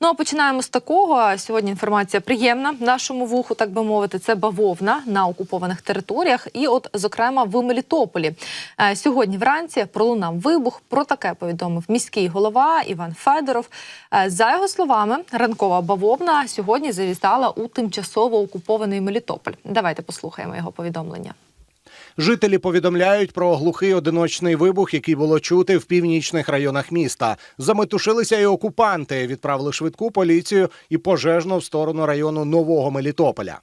Ну а починаємо з такого. Сьогодні інформація приємна нашому вуху, так би мовити. Це бавовна на окупованих територіях. І, от, зокрема, в Мелітополі Е, сьогодні вранці пролунав вибух. Про таке повідомив міський голова Іван Федоров. Е, За його словами, ранкова бавовна сьогодні завітала у тимчасово окупований Мелітополь. Давайте послухаємо його повідомлення. Жителі повідомляють про глухий одиночний вибух, який було чути в північних районах міста. Заметушилися і окупанти, відправили швидку поліцію і пожежну в сторону району Нового Мелітополя.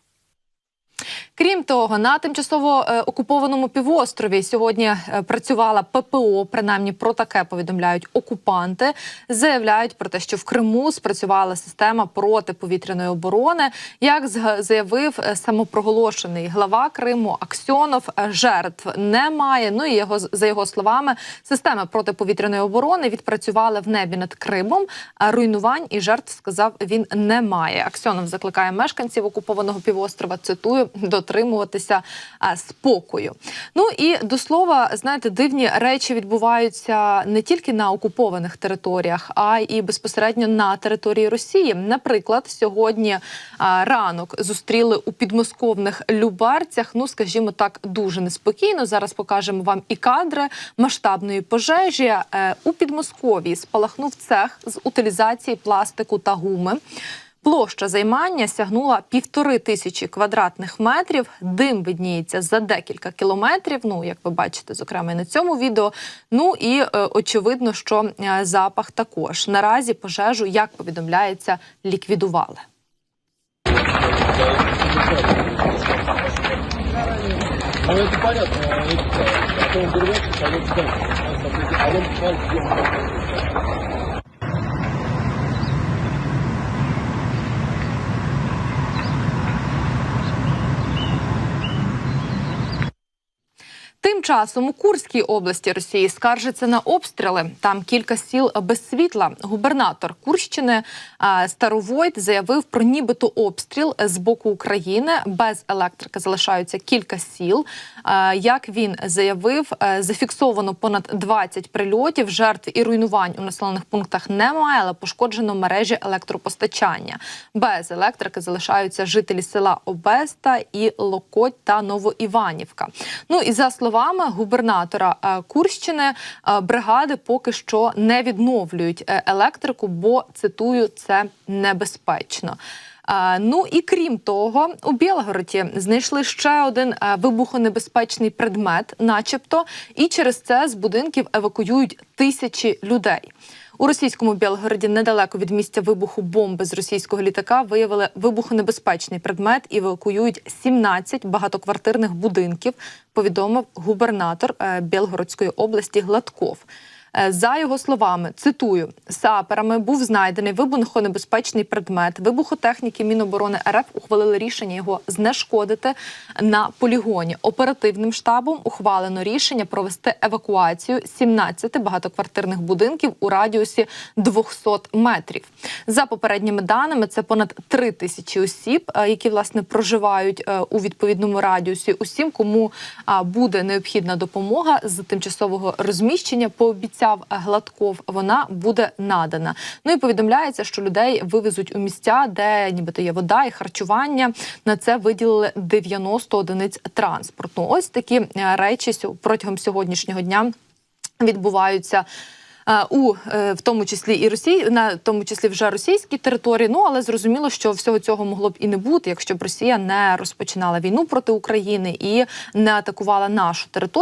Крім того, на тимчасово е, окупованому півострові сьогодні е, працювала ППО. Принаймні про таке повідомляють окупанти. Заявляють про те, що в Криму спрацювала система протиповітряної оборони. Як заявив е, самопроголошений глава Криму Аксьонов, жертв немає. Ну і його за його словами, системи протиповітряної оборони відпрацювали в небі над Кримом. А руйнувань і жертв сказав він немає. Аксьонов закликає мешканців окупованого півострова. Цитую дотримуватися а, спокою. Ну і до слова, знаєте, дивні речі відбуваються не тільки на окупованих територіях, а й безпосередньо на території Росії. Наприклад, сьогодні ранок зустріли у підмосковних Любарцях. Ну, скажімо так, дуже неспокійно. Зараз покажемо вам і кадри масштабної пожежі. Е, У Підмосков'ї спалахнув цех з утилізації пластику та гуми. Площа займання сягнула півтори тисячі квадратних метрів. Дим видніється за декілька кілометрів. Ну, як ви бачите, зокрема і на цьому відео. Ну і е, очевидно, що е, запах також наразі пожежу, як повідомляється, ліквідували. Это понятно, а то Тим часом у Курській області Росії скаржиться на обстріли. Там кілька сіл без світла. Губернатор Курщини Старовойт заявив про нібито обстріл з боку України. Без електрики залишаються кілька сіл. Як він заявив, зафіксовано понад 20 прильотів. Жертв і руйнувань у населених пунктах немає, але пошкоджено мережі електропостачання. Без електрики залишаються жителі села Обеста і Локоть та Новоіванівка. Ну і за словами губернатора е, Курщини, е, бригади поки що не відновлюють е, електрику, бо цитую це небезпечно. Ну і крім того, у Білгороді знайшли ще один вибухонебезпечний предмет, начебто, і через це з будинків евакуюють тисячі людей. У російському Білгороді недалеко від місця вибуху бомби з російського літака виявили вибухонебезпечний предмет і евакуюють 17 багатоквартирних будинків. Повідомив губернатор е, Білгородської області Гладков. Е, За його словами, цитую, саперами був знайдений вибухонебезпечний предмет. Вибухотехніки Міноборони РФ ухвалили рішення його знешкодити на полігоні. Оперативним штабом ухвалено рішення провести евакуацію 17 багатоквартирних будинків у радіусі 200 метрів. За попередніми даними, це понад 3 тисячі осіб, е, які власне проживають е, у відповідному радіусі. Усім, кому буде необхідна допомога з тимчасового розміщення, пообіцяв Гладков, вона буде надана. Ну і повідомляється, що людей вивезуть у місця, де нібито є вода і харчування. На це виділили 90 одиниць транспорту. Ось такі е, речі протягом сьогоднішнього дня відбуваються. е, У е, в тому числі і Росії, на тому числі вже російській території. Ну але зрозуміло, що всього цього могло б і не бути, якщо б Росія не розпочинала війну проти України і не атакувала нашу територію.